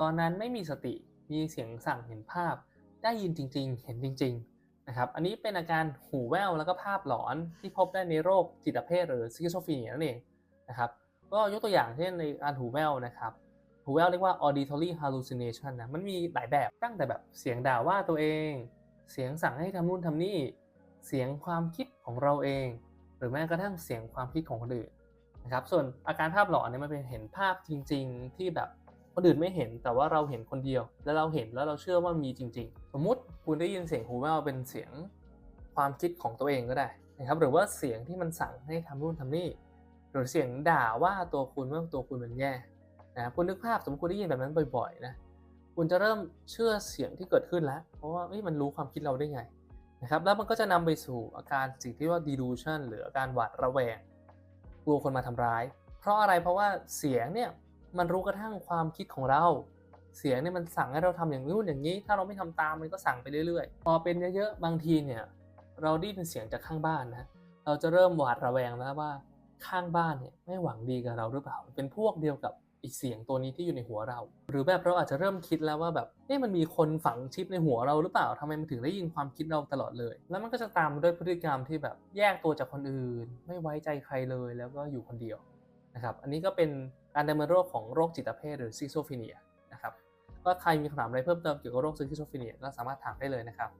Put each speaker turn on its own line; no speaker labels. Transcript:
ตอนนั้นไม่มีสติมีเสียงสั่งเห็นภาพ ได้ยินจริง ๆ เห็นจริง ๆ นะครับ อันนี้เป็นอาการหูแว่วแล้วก็ภาพหลอนที่พบได้ในโรคจิตเภทหรือซิกโซฟีเนียนั่นเองนะครับก็ยกตัวอย่างเช่นในการหูแว่วนะครับหูแว่วเรียกว่า auditory hallucination นะมันมีหลายแบบตั้งแต่แบบเสียงด่าว่าตัวเอง เสียงสั่งให้ทำนู่นทำนี่ เสียงความคิดของเราเอง หรือแม้กระทั่งเสียงความคิดของคนอื่นนะครับส่วนอาการภาพหลอนเนี่ยมันเป็นเห็นภาพจริง ๆ ที่แบบ คนอื่นไม่เห็นแต่ว่าเราเห็นคนเดียว แล้วเราเห็นแล้วเราเชื่อว่ามีจริง ๆ สมมุติคุณได้ยินเสียงหูแววเป็นเสียงความคิดของตัวเองก็ได้นะครับหรือว่าเสียงที่มันสั่งให้ทำนู่นทำนี่ หรือเสียงด่าว่าตัวคุณว่าตัวคุณมันแย่นะคุณนึกภาพสมมติคุณได้ยินแบบนั้นบ่อยๆนะคุณจะเริ่มเชื่อเสียงที่เกิดขึ้นแล้ว เพราะว่ามันรู้ความคิดเราได้ไงนะครับแล้วมันก็จะนำไปสู่อาการสิ่งที่ว่า delusion หรืออาการหวาดระแวงกลัวคนมาทำร้าย เพราะอะไรเพราะว่าเสียงเนี่ย มันรู้กระทั่งความคิดของเรา เสียงเนี่ยมันสั่งให้เราทำอย่างนู้นอย่างนี้ ถ้าเราไม่ทำตามมันก็สั่งไปเรื่อยๆ พอเป็นเยอะๆ บางทีเนี่ยเราได้ยินเสียงจากข้างบ้านนะ เราจะเริ่มหวาดระแวงแล้วว่าข้างบ้านเนี่ยไม่หวังดีกับเราหรือเปล่า เป็นพวกเดียวกับอีกเสียงตัวนี้ที่อยู่ในหัวเรา หรือแบบเราอาจจะเริ่มคิดแล้วว่าแบบเอ๊ะมันมีคนฝังชิปในหัวเราหรือเปล่าทำไมมันถึงได้ยินความคิดเราตลอดเลย แล้วมันก็จะตามมาด้วยพฤติกรรมที่แบบแยกตัวจากคนอื่น ไม่ไว้ใจใครเลยแล้วก็อยู่คนเดียวนะครับ อันนี้ก็เป็น การดำเนินโรคของโรคจิตเภทหรือซิโซฟีเนียนะครับก็ใครมีคำถามอะไรเพิ่มเติมเกี่ยวกับโรคซิโซฟีเนียก็สามารถถามได้เลยนะครับ